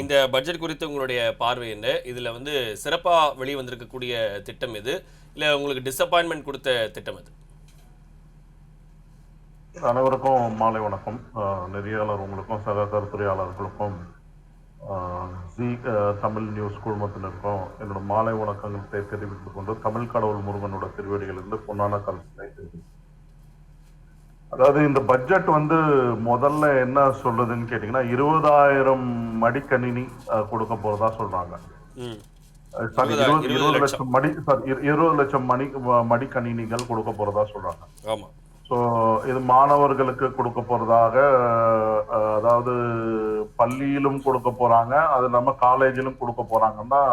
இந்த பட்ஜெட் குறித்து உங்களுடைய பார்வை என்ன? இதுல வந்து சிறப்பா வெளியே வந்திருக்கக்கூடிய திட்டம் எது? இல்ல உங்களுக்கு டிசப்பாயின்மெண்ட் கொடுத்த திட்டம் எது? அனைவருக்கும் மாலை வணக்கம். நெறியாளர் உங்களுக்கும் சக துறையாளர்களுக்கும் ஜி தமிழ் நியூஸ் குழுமத்தினருக்கும் என்னோட மாலை வணக்கங்களை தெரிவித்துக் கொண்டு தமிழ் கடவுள் முருகனோட திருவடிகளிலிருந்து பொன்னான கருத்தை தெரிவித்துக் அதாவது இந்த பட்ஜெட் வந்து முதல்ல என்ன சொல்லுதுன்னு கேட்டீங்கன்னா இருபதாயிரம் மடிக்கணினி கொடுக்க போறதா சொல்றாங்க. சாரி இருபது லட்சம். மடி சாரி இருபது லட்சம் மணி மடிக்கணினிகள் கொடுக்க போறதா சொல்றாங்க. ஆமா. ஸோ இது மாணவர்களுக்கு கொடுக்க போறதாக அதாவது பள்ளியிலும் கொடுக்க போறாங்க அது இல்லாம காலேஜிலும் கொடுக்க போறாங்கன்னு தான்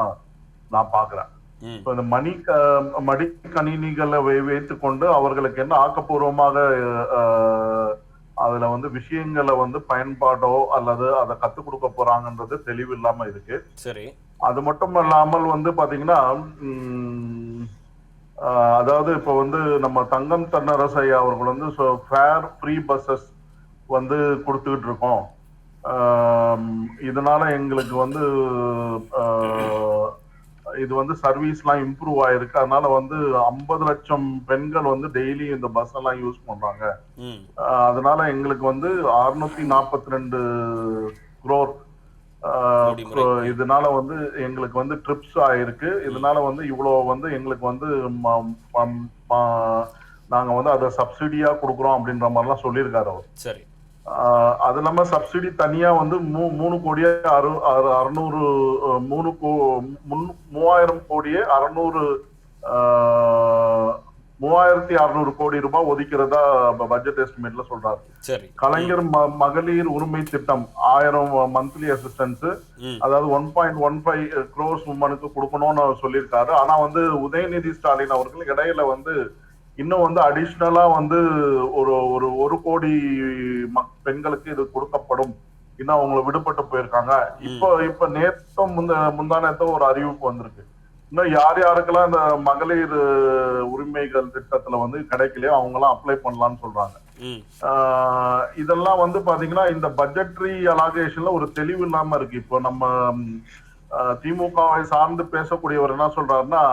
நான் பாக்குறேன். இப்போ இந்த மணி மடிக்கணினிகளை வை- வைத்துக்கொண்டு அவர்களுக்கு என்ன ஆக்கப்பூர்வமாக அதுல வந்து விஷயங்களை வந்து பயன்பாடோ அல்லது அதை கத்துக் கொடுக்க போறாங்கன்றது தெளிவு இல்லாம இருக்கு. சரி. அது மட்டும் இல்லாமல் வந்து பாத்தீங்கன்னா அதாவது இப்போ வந்து நம்ம தங்கம் தன்னரசை அவர்கள் வந்து ஃபேர் ஃப்ரீ பஸ்ஸஸ் வந்து கொடுத்துக்கிட்டு இருக்கோம். இதனால எங்களுக்கு வந்து இது வந்து சர்வீஸ்லாம் இம்ப்ரூவ் ஆயிருக்கு. அதனால வந்து ஐம்பது லட்சம் பெண்கள் வந்து டெய்லி இந்த பஸ் எல்லாம் யூஸ் பண்றாங்க. அதனால எங்களுக்கு வந்து அறுநூத்தி நாற்பத்தி ரெண்டு குரோர். இதனால வந்து எங்களுக்கு வந்து ட்ரிப்ஸ் ஆயிருக்கு. இதனால வந்து இவ்வளவு வந்து எங்களுக்கு வந்து நாங்க வந்து அதை சப்சிடியா கொடுக்குறோம் அப்படின்ற மாதிரிலாம் சொல்லியிருக்காரு அவர். சரி. அது இல்லாம சப்சிடி தனியா வந்து மூ மூணு கோடியே அறு அறு- அறுநூறு மூணு கோ முன்- மூவாயிரம் கோடியே அறுநூறு மூவாயிரத்தி அறுநூறு கோடி ரூபாய் ஒதுக்கிறதா பட்ஜெட் எஸ்டிமேட்ல சொல்றாரு. கலைஞர் மகளிர் உரிமை திட்டம் ஆயிரம் மந்த்லி அசிஸ்டன்ஸ் அதாவது one point one five crores உமனுக்கு கொடுக்கணும்னு சொல்லியிருக்காரு. ஆனா வந்து உதயநிதி ஸ்டாலின் அவர்கள் இடையில வந்து இன்னும் வந்து அடிஷ்னலா வந்து ஒரு ஒரு ஒரு கோடி பெண்களுக்கு இது கொடுக்கப்படும். இன்னும் அவங்க விடுபட்டு போயிருக்காங்க. இப்போ இப்ப நேத்தோ முந்த முந்தானத்தோ ஒரு அறிவிப்பு வந்திருக்கு. இன்னும் யார் யாருக்கெல்லாம் இந்த மகளிர் உரிமைகள் திட்டத்துல வந்து கிடைக்கலையோ அவங்க எல்லாம் அப்ளை பண்ணலாம்னு சொல்றாங்க. இதெல்லாம் வந்து பாத்தீங்கன்னா இந்த பட்ஜெட்ரி அலாகேஷன்ல ஒரு தெளிவு இல்லாம இருக்கு. இப்போ நம்ம திமுகவை சார்ந்து பேசக்கூடியவர் என்ன சொல்றாருன்னா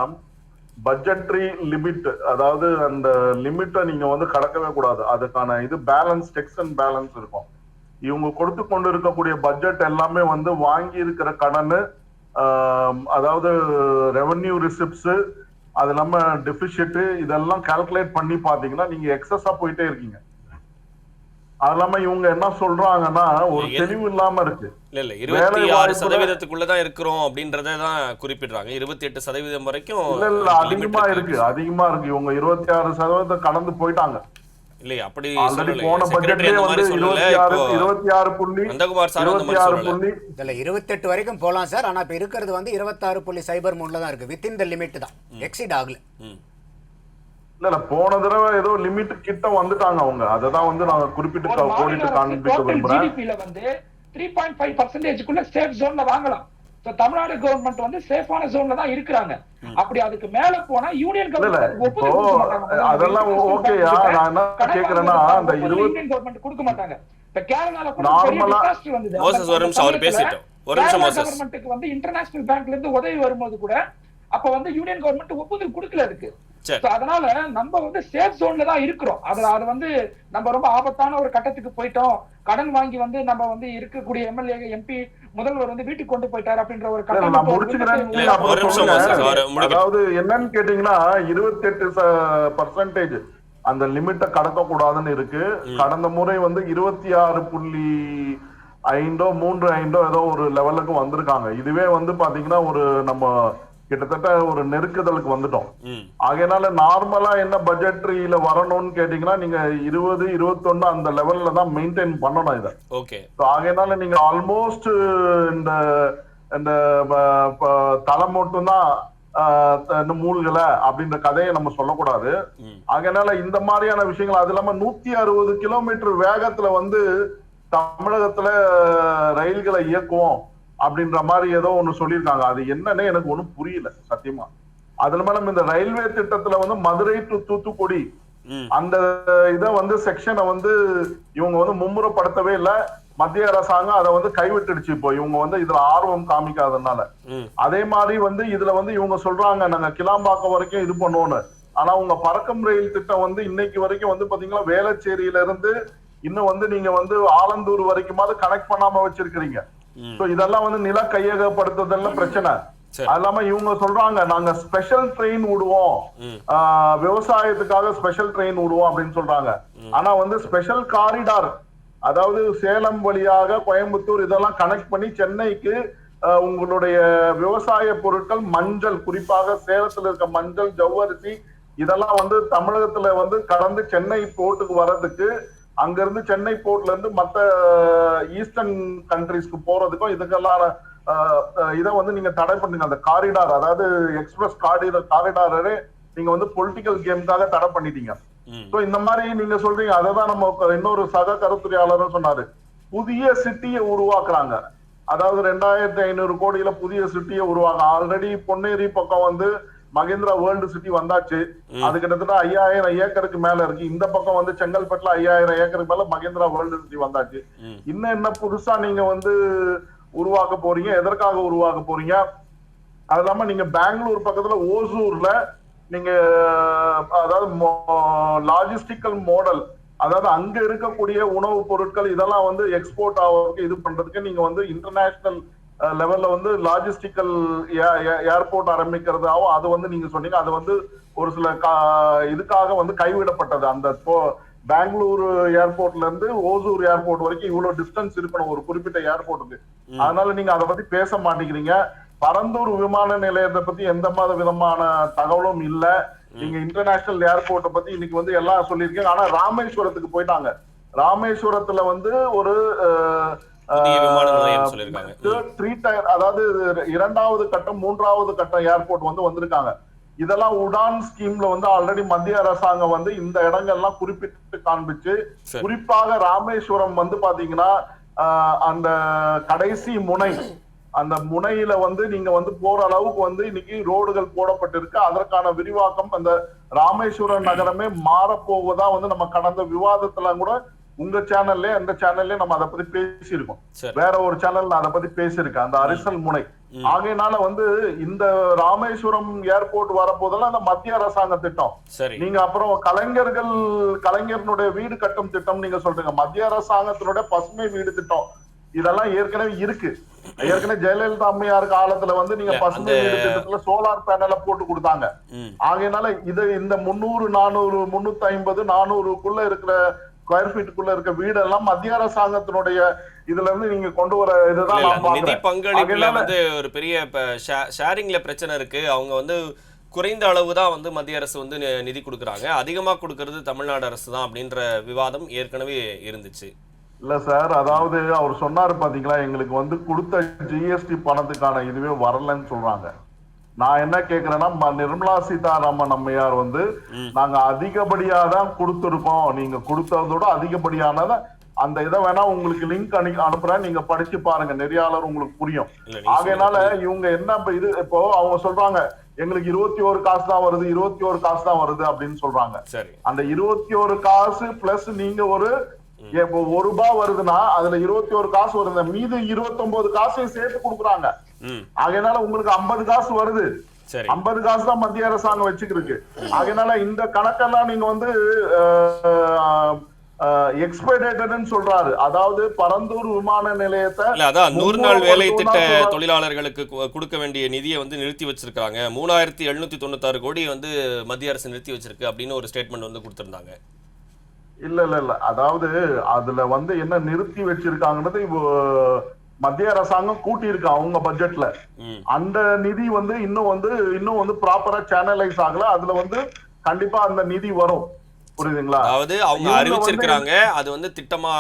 பட்ஜெட்ரி லிமிட் அதாவது அந்த லிமிட்டை நீங்க வந்து கடக்கவே கூடாது. அதுக்கான இது பேலன்ஸ் டெக்ஸ் அண்ட் பேலன்ஸ் இருக்கும். இவங்க கொடுத்து கொண்டு இருக்கக்கூடிய பட்ஜெட் எல்லாமே வந்து வாங்கி இருக்கிற கடன் அதாவது ரெவென்யூ ரிசிப்ட்ஸ் அது இல்லாம டெபிசிட் இதெல்லாம் கால்குலேட் பண்ணி பாத்தீங்கன்னா நீங்க எக்ஸஸா போயிட்டே இருக்கீங்க. அது இல்லாம இவங்க என்ன சொல்றாங்கன்னா ஒரு தெளிவு இல்லாம இருக்கு. இல்ல இல்ல. இருபத்தி ஆறு வேலைவாய்ப்புல- சதவீதத்துக்குள்ள தான் இருக்கிறோம் அப்படின்றத தான் குறிப்பிடுறாங்க. இருபத்தி எட்டு சதவீதம் வரைக்கும் இல்ல இல்ல. அதிகமா இருக்கு. அதிகமா இருக்கு. இவங்க இருபத்தி ஆறு சதவீதத்தை கடந்து போயிட்டாங்க. இல்லையா அப்படி போன செக்ரட்டரி பட்ஜெட்லயே வந்து இருபத்தி ஆறு இப்போ இருபத்தி ஆறு புள்ளி நந்தகுமார் சார் இருபத்தி ஆறு புள்ளி. இதுல இருபத்தெட்டு வரைக்கும் போகலாம் சார். ஆனா இப்ப இருக்கிறது வந்து இருபத்தாறு புள்ளி சைபர் மூணுல தான் இருக்கு. வித்தின் த லிமிட் தான். எக்ஸிட் ஆகல. இல்ல இல்ல போன தடவை ஏதோ லிமிட் கிட்ட வந்துட்டாங்க அவங்க. அததான் வந்து நான் குறிப்பிட்டு கோடிட்டு காண்பிக்க விரும்புறேன். வந்து த்ரீ பாயிண்ட் ஃபைவ் பர்சன்டேஜ்க்குள்ள சேஃப் ஜோன்ல வாங்கலாம். தமிழ்நாடு கவர்மெண்ட் வந்து சேஃபான ஜோன்ல தான் இருக்கிறாங்க. அப்படி அதுக்கு மேல போனா யூனியன் கவர்மெண்ட் அதெல்லாம் ஓகேயா நான் என்ன கேக்குறேன்னா அந்த யூனியன் கவர்மெண்ட் கொடுக்க மாட்டாங்க. இப்ப கேரளால கூட ஒரு நிமிஷம் அவர் பேசிட்டோம். ஒரு நிமிஷம் வந்து இன்டர்நேஷனல் பேங்க்ல இருந்து உதவி வரும்போது கூட அப்ப வந்து யூனியன் கவர்மெண்ட் ஒப்புதல் கொடுக்கல So, அதனால நம்ம வந்து சேஃப் ஜோன்ல தான் இருக்கிறோம். அதுல அது வந்து நம்ம ரொம்ப ஆபத்தான ஒரு கட்டத்துக்கு போயிட்டோம். கடன் வாங்கி வந்து நம்ம வந்து இருக்கக்கூடிய எம்எல்ஏ எம்பி முதல்வர் வந்து வீட்டுக்கு கொண்டு போயிட்டாரு அப்படின்ற ஒரு. முடிக்கட்டும். அதாவது என்னன்னு கேட்டீங்கன்னா இருபத்தி எட்டு பர்சன்டேஜ் அந்த லிமிட்டை கடக்க கூடாதுன்னு இருக்கு கடந்த முறை வந்து இருபத்தி ஆறு புள்ளி ஐந்தோ மூன்று ஐந்தோ ஏதோ ஒரு லெவலுக்கு வந்திருக்காங்க. இதுவே வந்து பாத்தீங்கன்னா ஒரு நம்ம கிட்டத்தட்ட ஒரு நெருக்குதலுக்கு வந்துட்டோம். ஆகையினால நார்மலா என்ன பட்ஜெட்ரியில வரணும்னு கேட்டீங்கன்னா நீங்க இருபது இருபத்தொன்னு அந்த லெவல்ல தான் மெயின்டைன் பண்ணணும் இதை. ஓகே. ஆகையினால நீங்க ஆல்மோஸ்ட் இந்த இந்த தலை மட்டும்தான் இன்னும் மூழ்கல அப்படின்ற கதையை நம்ம சொல்லக்கூடாது. ஆகையினால இந்த மாதிரியான விஷயங்கள் அது இல்லாம நூத்தி அறுபது கிலோமீட்டர் வேகத்துல வந்து தமிழகத்துல ரயில்களை இயக்குவோம். அப்படின்ற மாதிரி ஏதோ ஒண்ணு சொல்லியிருக்காங்க. அது என்னன்னு எனக்கு ஒண்ணும் புரியல சத்தியமா. அதுல மேடம் இந்த ரயில்வே திட்டத்துல வந்து மதுரை டு தூத்துக்குடி அந்த இத வந்து செக்ஷனை வந்து இவங்க வந்து மும்முரப்படுத்தவே இல்ல. மத்திய அரசாங்கம் அதை வந்து கைவிட்டுடுச்சு இப்போ. இவங்க வந்து இதுல ஆர்வம் காமிக்காதனால ம். அதே மாதிரி வந்து இதுல வந்து இவங்க சொல்றாங்க நாங்க கிளாம்பாக்கம் வரைக்கும் இது பண்ணுவோம்னு ஆனா உங்க பறக்கும் ரயில் திட்டம் வந்து இன்னைக்கு வரைக்கும் வந்து பாத்தீங்கன்னா வேளச்சேரியில இருந்து இன்னும் வந்து நீங்க வந்து ஆலந்தூர் வரைக்குமாவது கனெக்ட் பண்ணாம வச்சிருக்கிறீங்க. இதெல்லாம் வந்து நில கையகப்படுத்துதல்ல பிரச்சனை. அது இல்லாம இவங்க சொல்றாங்க நாங்க ஸ்பெஷல் ட்ரெயின் விடுவோம். விவசாயத்துக்காக ஸ்பெஷல் ட்ரெயின் விடுவோம் அப்படின்னு சொல்றாங்க. ஆனா வந்து ஸ்பெஷல் காரிடார் அதாவது சேலம் வழியாக கோயம்புத்தூர் இதெல்லாம் கனெக்ட் பண்ணி சென்னைக்கு உங்களுடைய விவசாய பொருட்கள் மஞ்சள் குறிப்பாக சேலத்துல இருக்க மஞ்சள் ஜவ்வரிசி இதெல்லாம் வந்து தமிழகத்துல வந்து கடந்து சென்னை போர்ட்டுக்கு வர்றதுக்கு அங்க இருந்து சென்னை போர்ட்ல இருந்து மத்த ஈஸ்டர்ன் கண்ட்ரிஸ்க்கு போறதுக்கும் இதுக்கெல்லாம் இதை வந்து நீங்க தடை பண்ணுங்க. அந்த காரிடார் அதாவது எக்ஸ்பிரஸ் காரிடார் காரிடாரே நீங்க வந்து பொலிட்டிக்கல் கேம்காக தடை பண்ணிட்டீங்க. சோ இந்த மாதிரி நீங்க சொல்றீங்க. அததான் நம்ம க- இன்னொரு சக கருத்துரையாளரும் சொன்னாரு. புதிய சிட்டியை உருவாக்குறாங்க. அதாவது ரெண்டாயிரத்தி ஐநூறு கோடியில புதிய சிட்டியை உருவாங்க ஆல்ரெடி பொன்னேரி பக்கம் வந்து மகேந்திரா வேர்ல்டு சிட்டி வந்தாச்சு. அது கிட்டத்தட்ட ஐயாயிரம் ஏக்கருக்கு மேல இருக்கு. இந்த பக்கம் வந்து செங்கல்பட்டுல ஐயாயிரம் ஏக்கருக்கு மேல மகேந்திரா வேர்ல்டு சிட்டி வந்தாச்சு. இன்னும் என்ன புதுசா நீங்க வந்து உருவாக்க போறீங்க? எதற்காக உருவாக்க போறீங்க? அது இல்லாம நீங்க பெங்களூர் பக்கத்துல ஓசூர்ல நீங்க அதாவது லாஜிஸ்டிக்கல் மாடல் அதாவது அங்க இருக்கக்கூடிய உணவுப் பொருட்கள் இதெல்லாம் வந்து எக்ஸ்போர்ட் ஆகிறதுக்கு இது பண்றதுக்கு நீங்க வந்து இன்டர்நேஷனல் லெவல்ல வந்து லாஜிஸ்டிக்கல் ஏர்போர்ட் ஆரம்பிக்கிறதாவும் அது வந்து நீங்க சொன்னீங்க. அது வந்து ஒரு சில இதுக்காக வந்து கைவிடப்பட்டது. அந்த பெங்களூரு ஏர்போர்ட்ல இருந்து ஓசூர் ஏர்போர்ட் வரைக்கும் இவ்வளவு டிஸ்டன்ஸ் இருக்கணும் ஒரு குறிப்பிட்ட ஏர்போர்ட்டுக்கு அதனால நீங்க அதை பத்தி பேச மாட்டேங்கிறீங்க. பரந்தூர் விமான நிலையத்தை பத்தி எந்த மாதிரி விதமான தகவலும் இல்ல. நீங்க இன்டர்நேஷனல் ஏர்போர்ட்டை பத்தி இன்னைக்கு வந்து எல்லாம் சொல்லியிருக்கீங்க. ஆனா ராமேஸ்வரத்துக்கு போயிட்டாங்க. ராமேஸ்வரத்துல வந்து ஒரு சொல்லியிருக்காங்க. அதாவது இரண்டாவது கட்டம் மூன்றாவது கட்டம் ஏர்போர்ட் வந்து வந்திருக்காங்க. இதெல்லாம் உடான் ஸ்கீம்ல வந்து ஆல்ரெடி மத்திய அரசாங்கம் வந்து இந்த இடங்கள்லாம் குறிப்பிட்டு காண்பிச்சு. குறிப்பாக ராமேஸ்வரம் வந்து பாத்தீங்கன்னா அந்த கடைசி முனை அந்த முனையில வந்து நீங்க வந்து போற அளவுக்கு வந்து இன்னைக்கு ரோடுகள் போடப்பட்டிருக்கு. அதற்கான விரிவாக்கம் அந்த ராமேஸ்வரம் நகரமே மாறப்போவதா வந்து நம்ம கடந்த விவாதத்துல கூட உங்க சேனல்ல அந்த சேனல்ல நம்ம அதை பத்தி பேசியிருக்கோம். வேற ஒரு சேனல் நான் அதை பத்தி பேசியிருக்கேன். அந்த அரிசல் முனை. ஆகையினால வந்து இந்த ராமேஸ்வரம் ஏர்போர்ட் வரப்போதெல்லாம் அந்த மத்திய அரசாங்க திட்டம். நீங்க அப்புறம் கலைஞர்கள் கலைஞர்களுடைய வீடு கட்டும் திட்டம் நீங்க சொல்றீங்க. மத்திய அரசாங்கத்தினுடைய பசுமை வீடு திட்டம். இதெல்லாம் ஏற்கனவே இருக்கு. ஏற்கனவே ஜெயலலிதா அம்மையார் காலத்துல வந்து நீங்க பசுமை வீடு திட்டத்துல சோலார் பேனல போட்டு கொடுத்தாங்க. ஆகையினால இது இந்த முந்நூறு நானூறு முன்னூத்தி ஐம்பது நானூறுக்குள்ள இருக்கிற ஸ்கொயர் ஃபீட்டுக்குள்ள இருக்க வீடெல்லாம் மத்திய அரசாங்கத்தினுடைய இதுல இருந்து நீங்க கொண்டு வர இதுதான் நிதி பங்களிப்புல வந்து ஒரு பெரிய இப்ப ஷேரிங்ல பிரச்சனை இருக்கு. அவங்க வந்து குறைந்த அளவு தான் வந்து மத்திய அரசு வந்து நிதி கொடுக்குறாங்க. அதிகமா கொடுக்கறது தமிழ்நாடு அரசு தான் அப்படின்ற விவாதம் ஏற்கனவே இருந்துச்சு. இல்ல சார் அதாவது அவர் சொன்னாரு பாத்தீங்களா? எங்களுக்கு வந்து கொடுத்த ஜிஎஸ்டி பணத்துக்கான இதுவே வரலன்னு சொல்றாங்க. நான் என்ன கேக்குறேன்னா நிர்மலா சீதாராமன் அம்மையார் வந்து. நாங்க அதிகப்படியா தான் கொடுத்திருக்கோம். நீங்க கொடுத்ததோட அதிகப்படியானத அந்த இதை வேணா உங்களுக்கு லிங்க் அனு அனுப்புறேன். நீங்க படிச்சு பாருங்க. நெறியாளர் உங்களுக்கு புரியும். ஆகையினால இவங்க என்ன இது இப்போ அவங்க சொல்றாங்க எங்களுக்கு இருபத்தி ஒரு காசு தான் வருது இருபத்தி ஒரு காசு தான் வருது அப்படின்னு சொல்றாங்க. அந்த இருபத்தி ஒரு காசு பிளஸ் நீங்க ஒரு ஒரு ரூபாய் வருதுன்னா அதுல இருபத்தி ஒரு காசு வருது மீது இருபத்தி ஒன்பது காசையும் சேர்த்து கொடுக்குறாங்க. ஆகையினால உங்களுக்கு ஐம்பது காசு வருது. சரி. ஐம்பது காசு தான் மத்திய அரசாங்கம் வச்சுக்கிருக்கு. ஆகையினால இந்த கணக்கெல்லாம் நீங்க வந்து எக்ஸ்பெடேட்டட்னு சொல்றாரு. அதாவது பரந்தூர் விமான நிலையத்தை அதான் நூறு நாள் வேலை திட்ட தொழிலாளர்களுக்கு கொடுக்க வேண்டிய நிதியை வந்து நிறுத்தி வச்சிருக்காங்க. மூணாயிரத்தி எழுநூத்தி தொண்ணூத்தாறு கோடி வந்து மத்திய அரசு நிறுத்தி வச்சிருக்கு அப்படின்னு ஒரு ஸ்டேட்மெண்ட் வந்து கொடுத்திருந்தாங்க. இல்ல இல்ல இல்ல. அதாவது அதுல வந்து என்ன நிறுத்தி வச்சிருக்காங்கன்றது மத்திய அரசாங்கம் கூட்டி இருக்கு அவங்க பட்ஜெட்ல அந்த நிதி வந்து இன்னும் வந்து இன்னும் வந்து ப்ராப்பரா சேனலைஸ் ஆகல. அதுல வந்து கண்டிப்பா அந்த நிதி வரும். புரியுதுங்களா? அதாவது அவங்க அறிவிச்சிருக்கிறாங்க அது வந்து திட்டமா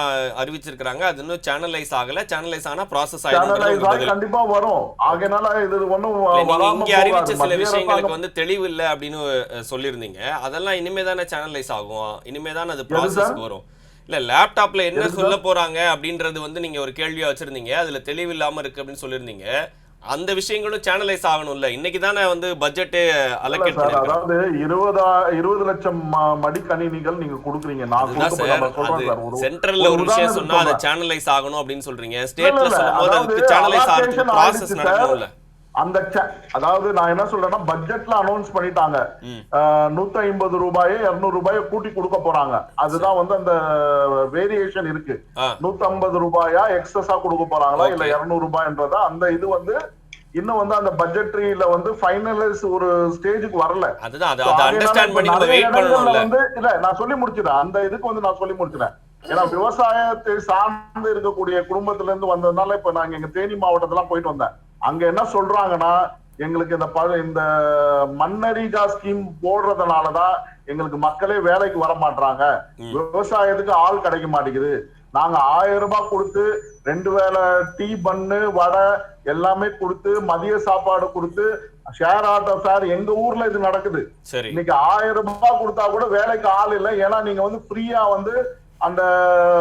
அறிவிச்சிருக்கிறாங்க அது இன்னும் சேனலைஸ் ஆகல. சேனலைஸ் ஆனா ப்ராசஸ் ஆயிடும் கண்டிப்பா வரும். ஆகையினால இது ஒண்ணும் இங்க அறிவிச்ச சில விஷயங்களுக்கு வந்து தெளிவு இல்ல அப்படின்னு சொல்லியிருந்தீங்க. அதெல்லாம் இனிமே தானே சேனலைஸ் ஆகும். இனிமே தானே அது எது ப்ராசஸ்க்கு வரும். இல்ல லேப்டாப்ல என்ன சொல்ல போறாங்க அப்படின்றது வந்து நீங்க ஒரு கேள்வியா வச்சிருந்தீங்க. அதுல தெளிவு இல்லாம இருக்கு அப்படின்னு சொல்லியிருந்தீங்க. அந்த விஷயங்களும் சேனலைஸ் ஆகணும்ல. இன்னைக்கு தானே வந்து பட்ஜெட்டே அலோகேட் அதாவது இருபதா இருபது லட்சம் மடிக்கணினிகள் நீங்க கொடுக்குறீங்க. நான் சார் சென்ட்ரல்ல ஒரு விஷயம் சொன்னா அதை. சேனலைஸ் ஆகணும் அப்படின்னு சொல்றீங்க. ஸ்டேட்ல சொல்லும்போது அதுக்கு சேனலைஸ் allocation ப்ராசஸ். நடக்கணும்ல. அந்த அதாவது நான் என்ன சொல்றேன்னா பட்ஜெட்ல அனௌன்ஸ் பண்ணிட்டாங்க. நூத்தி ஐம்பது ரூபாயை இருநூறு ரூபாயை கூட்டி கொடுக்க போறாங்க. அதுதான் வந்து அந்த வேரியேஷன் இருக்கு. நூத்தி ஐம்பது ரூபாயா எக்ஸஸா கொடுக்க போறாங்களா இல்ல. இருநூறு ரூபாய்ன்றதா அந்த இது வந்து இன்னும் வந்து அந்த பட்ஜெட்ரியில வந்து ஃபைனலைஸ் ஒரு ஸ்டேஜுக்கு வரல. வந்து இல்ல நான் சொல்லி முடிச்சிடறேன் அந்த இதுக்கு வந்து நான் சொல்லி முடிச்சிடறேன் ஏன்னா விவசாயத்தை சார்ந்து இருக்கக்கூடிய குடும்பத்துல இருந்து வந்ததுனால இப்ப நாங்க எங்க தேனி மாவட்டத்துல போயிட்டு வந்தேன். அங்க என்ன சொல்றாங்கன்னா எங்களுக்கு இந்த இந்த மண்ணரிஜா ஸ்கீம் போடுறதுனாலதான் எங்களுக்கு மக்களே வேலைக்கு வர மாட்டாங்க விவசாயத்துக்கு ஆள் கிடைக்க மாட்டேங்குது. நாங்க ஆயிரம் ரூபாய் கொடுத்து ரெண்டு வேளை டீ பண்ணு வடை எல்லாமே கொடுத்து மதிய சாப்பாடு கொடுத்து ஷேர் ஆட்டோ ஃபேர் எங்க ஊர்ல இது நடக்குது. சரி. இன்னைக்கு ஆயிரம் ரூபாய் கொடுத்தா கூட வேலைக்கு ஆள் இல்லை. ஏன்னா நீங்க வந்து ஃப்ரீயா வந்து அந்த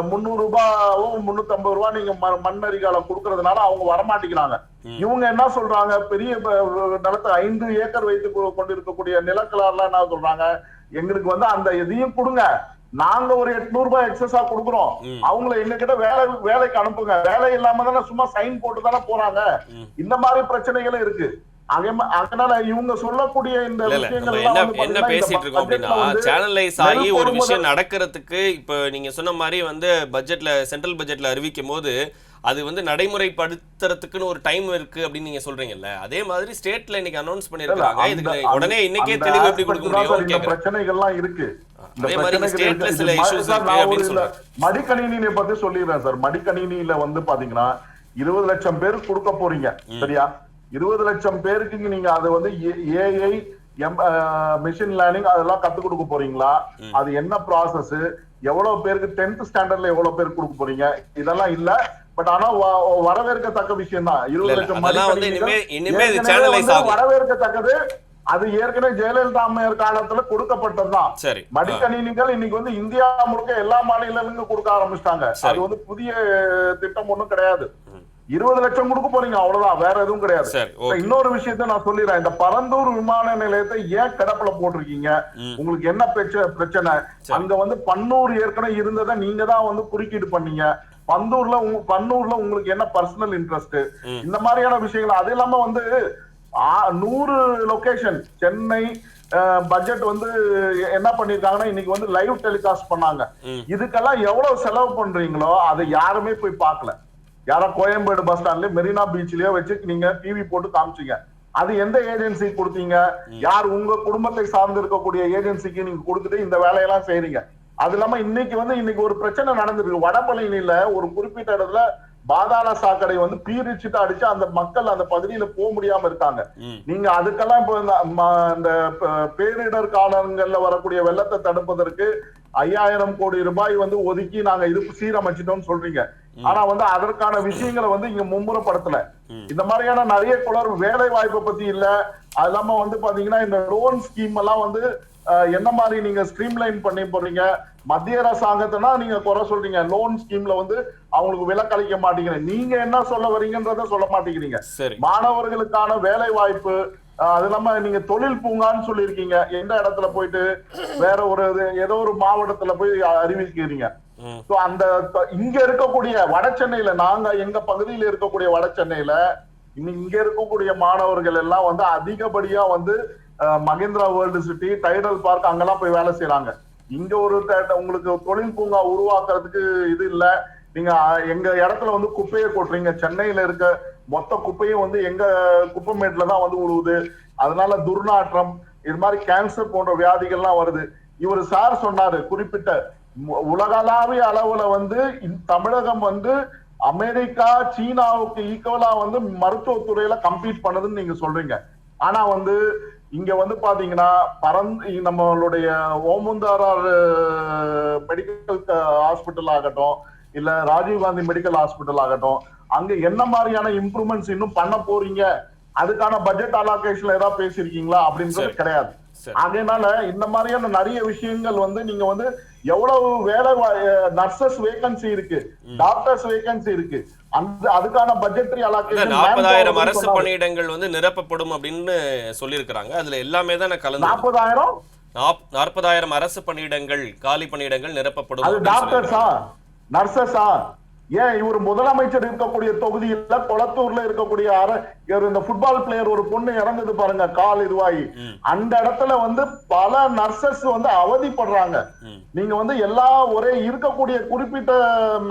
முந்நூறு ரூபாயும் முன்னூத்தி ஐம்பது ரூபாய் நீங்க மண்ணரிகால கொடுக்கறதுனால அவங்க வரமாட்டேங்கிறாங்க. இவங்க என்ன சொல்றாங்க? பெரிய நிலத்தை ஐந்து ஏக்கர் வைத்து கொ- கொண்டிருக்கக்கூடிய நிலக்கலார்லாம் என்ன சொல்றாங்க? எங்களுக்கு வந்து அந்த இதையும் கொடுங்க. நாங்க ஒரு எட்நூறு ரூபாய் எக்ஸஸா கொடுக்குறோம். அவங்கள எங்க கிட்ட வேலை வேலைக்கு அனுப்புங்க. வேலை இல்லாம தானே சும்மா சைன் போட்டு தானே போறாங்க. இந்த மாதிரி பிரச்சனைகளும் இருக்கு. அதனால இவங்க சொல்லக்கூடிய இந்த என்ன பேசிட்டு இருக்கோம் அப்படின்னா சேனலைஸ் ஆகி ஒரு விஷயம் நடக்கிறதுக்கு இப்போ நீங்க சொன்ன மாதிரி வந்து பட்ஜெட்ல சென்ட்ரல் பட்ஜெட்ல அறிவிக்கும் போது அது வந்து நடைமுறைப்படுத்துறதுக்குன்னு ஒரு டைம் இருக்கு அப்படின்னு நீங்க சொல்றீங்கல்ல. அதே மாதிரி ஸ்டேட்ல இன்னைக்கு அனௌன்ஸ் பண்ணிருக்காங்க இதுக்கு உடனே இன்னைக்கே தெளிவு எப்படி கொடுக்க முடியும்? பிரச்சனைகள்லாம் இருக்கு. மடிக்கணினியை பத்தி சொல்லிடுறேன் சார். மடிக்கணினியில வந்து பாத்தீங்கன்னா இருபது லட்சம் பேர் கொடுக்க போறீங்க சரியா? இருபது லட்சம் பேருக்கு நீங்க அது வந்து ஏஐ மிஷின் லேர்னிங் அதெல்லாம் கத்து கொடுக்க போறீங்களா? அது என்ன ப்ராசஸ் எவ்வளவு பேருக்கு டென்த் ஸ்டாண்டர்ட்ல எவ்வளவு பேர் கொடுக்க போறீங்க? இதெல்லாம் இல்ல. பட் ஆனா வரவேற்கத்தக்க விஷயம் தான் இருபது லட்சம். வரவேற்கத்தக்கது. அது ஏற்கனவே ஜெயலலிதா அம்மையார் காலத்துல கொடுக்கப்பட்டதுதான். மடிக்கணினிகள் இன்னைக்கு வந்து இந்தியா முழுக்க எல்லா மாநிலங்களுக்கும் கொடுக்க ஆரம்பிச்சிட்டாங்க. அது வந்து புதிய திட்டம் ஒண்ணும் கிடையாது. இருபது லட்சம் கொடுக்க போறீங்க அவ்வளவுதான். வேற எதுவும் கிடையாது. இன்னொரு விஷயத்த நான் சொல்லிடுறேன். இந்த பரந்தூர் விமான நிலையத்தை ஏன் கிடப்புல போட்டிருக்கீங்க. உங்களுக்கு என்ன பிரச்சனை. அங்க வந்து பன்னூர் ஏற்கனவே இருந்ததை நீங்க தான் வந்து குறுக்கீடு பண்ணீங்க. பந்தூர்ல உங்க பன்னூர்ல உங்களுக்கு என்ன பர்சனல் இன்ட்ரெஸ்ட். இந்த மாதிரியான விஷயங்கள். அது இல்லாம வந்து நூறு லொகேஷன் சென்னை பட்ஜெட் வந்து என்ன பண்ணிருக்காங்கன்னா இன்னைக்கு வந்து லைவ் டெலிகாஸ்ட் பண்ணாங்க. இதுக்கெல்லாம் எவ்வளவு செலவு பண்றீங்களோ அதை யாருமே போய் பார்க்கல. யாரோ கோயம்பேடு பஸ் ஸ்டாண்ட்லயே மெரினா பீச்லயோ வச்சு நீங்க டிவி போட்டு காமிச்சீங்க. அது எந்த ஏஜென்சி கொடுத்தீங்க? யார் உங்க குடும்பத்தை சார்ந்து இருக்கக்கூடிய ஏஜென்சிக்கு நீங்க கொடுத்துட்டு இந்த வேலையெல்லாம் செய்றீங்க? அது இல்லாம இன்னைக்கு வந்து இன்னைக்கு ஒரு பிரச்சனை நடந்திருக்கு. வடபழனியில ஒரு குறிப்பிட்ட இடத்துல பாதாள சாக்கடை வந்து பீரிச்சுட்டு அடிச்சு அந்த மக்கள் அந்த பகுதியில போக முடியாம இருக்காங்க. நீங்க அதுக்கெல்லாம் இப்போ இந்த பேரிடர் காலங்கள்ல வரக்கூடிய வெள்ளத்தை தடுப்பதற்கு ஐயாயிரம் கோடி ரூபாய் வந்து ஒதுக்கி நாங்க இது சீரமைச்சிட்டோம்னு சொல்றீங்க. ஆனா வந்து அதற்கான விஷயங்களை வந்து இங்க மும்முரப்படுத்தல. இந்த மாதிரியான நிறைய குளர் வேலை வாய்ப்பை பத்தி இல்ல. அது இல்லாம வந்து பாத்தீங்கன்னா இந்த லோன் ஸ்கீம் எல்லாம் வந்து என்ன மாதிரி நீங்க ஸ்ட்ரீம்லைன் பண்ணி போறீங்க மத்திய அரசாங்கத்தினா நீங்க குறை சொல்றீங்க. லோன் ஸ்கீம்ல வந்து அவங்களுக்கு விலக்களிக்க மாட்டேங்கிறீங்க நீங்க என்ன சொல்ல வரீங்கன்றத சொல்ல மாட்டேங்கிறீங்க. மாணவர்களுக்கான வேலை வாய்ப்பு அது இல்லாம நீங்க தொழில் பூங்கான்னு சொல்லியிருக்கீங்க. எந்த இடத்துல போயிட்டு வேற ஒரு இது- ஏதோ ஒரு மாவட்டத்துல போய் அறிவிக்கிறீங்க. அந்த இங்க இருக்கக்கூடிய வட சென்னையில நாங்க எங்க பகுதியில இருக்கக்கூடிய வட சென்னையில இங்க இருக்கக்கூடிய மாணவர்கள் எல்லாம் வந்து அதிகப்படியா வந்து Mahindra world city Tidel park அங்கெல்லாம் போய் வேலை செய்யறாங்க இங்க ஒரு உங்களுக்கு தொழில் பூங்கா உருவாக்குறதுக்கு இது இல்ல. நீங்க எங்க இடத்துல வந்து குப்பையை கொட்டுறீங்க. சென்னையில இருக்க மொத்த குப்பையும் வந்து எங்க குப்பமேட்ல தான் வந்து விழுவுது அதனால துர்நாற்றம் இது மாதிரி கேன்சர் போன்ற வியாதிகள்லாம் வருது. இவர் சார் சொன்னாரு குறிப்பிட்ட உலகளாவிய அளவுல வந்து தமிழகம் வந்து அமெரிக்கா சீனாவுக்கு ஈக்குவலா வந்து மருத்துவத்துறையில கம்பீட் பண்ணுதுன்னு நீங்க சொல்றீங்க. ஆனா வந்து இங்க வந்து பாத்தீங்கன்னா பரந்து நம்மளுடைய ஓமுந்தாரார் மெடிக்கல் ஹாஸ்பிட்டல் ஆகட்டும் இல்ல ராஜீவ்காந்தி மெடிக்கல் ஹாஸ்பிட்டல் ஆகட்டும் அங்க என்ன மாதிரியான இம்ப்ரூவ்மெண்ட்ஸ் இன்னும் பண்ண போறீங்க? அதுக்கான பட்ஜெட் அலோகேஷன்ல ஏதாவது பேசியிருக்கீங்களா? அப்படின்றது. கிடையாது. அதனால இந்த மாதிரியான நிறைய விஷயங்கள் வந்து நீங்க வந்து எவ்வளவு வேலை நர்சஸ் வேகன்சி இருக்கு டாக்டர்ஸ் வேகன்சி இருக்கு. அந்த அதுக்கான பட்ஜெட்டரி இந்த அலாகேஷன் நாற்பதாயிரம் அரசு பணியிடங்கள் வந்து நிரப்பப்படும் அப்படின்னு சொல்லியிருக்கிறாங்க. அதுல எல்லாமே தான் கலந்து நாற்பதாயிரம் நாற்பதாயிரம் அரசு பணியிடங்கள் காலி பணியிடங்கள் நிரப்பப்படும் அது டாக்டர்ஸா நர்சஸா ஏன் இவர் முதலமைச்சர் இருக்கக்கூடிய தொகுதியில கொளத்தூர்ல இருக்கக்கூடிய அர இவர் இந்த ஃபுட்பால் பிளேயர் ஒரு பொண்ணு இறந்தது பாருங்க கால் இதுவாகி. அந்த இடத்துல வந்து பல நர்சஸ் வந்து அவதிப்படுறாங்க. நீங்க வந்து எல்லா ஒரே இருக்கக்கூடிய குறிப்பிட்ட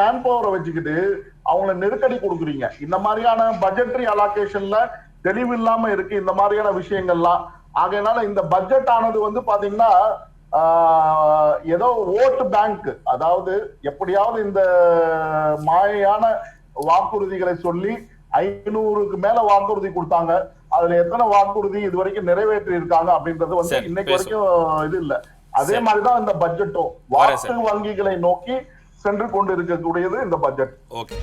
மேன் பவரை வச்சுக்கிட்டு அவங்கள நெருக்கடி கொடுக்குறீங்க இந்த மாதிரியான பட்ஜெட்டரி அலாகேஷன்ல தெளிவு இல்லாம இருக்கு இந்த மாதிரியான விஷயங்கள்லாம் ஆகையினால இந்த பட்ஜெட் ஆனது வந்து பாத்தீங்கன்னா ஏதோ ஓட்டு பேங்க் அதாவது எப்படியாவது இந்த மாயையான வாக்குறுதிகளை சொல்லி ஐநூறுக்கு மேல வாக்குறுதி கொடுத்தாங்க. அதுல எத்தனை வாக்குறுதி இது வரைக்கும் நிறைவேற்றி இருக்காங்க அப்படின்றது வந்து இன்னைக்கு. வரைக்கும் இது இல்ல. அதே. மாதிரிதான் இந்த பட்ஜெட்டும் வாக்கு வங்கிகளை நோக்கி சென்று கொண்டு இருக்கக்கூடியது இந்த பட்ஜெட் ஓகே.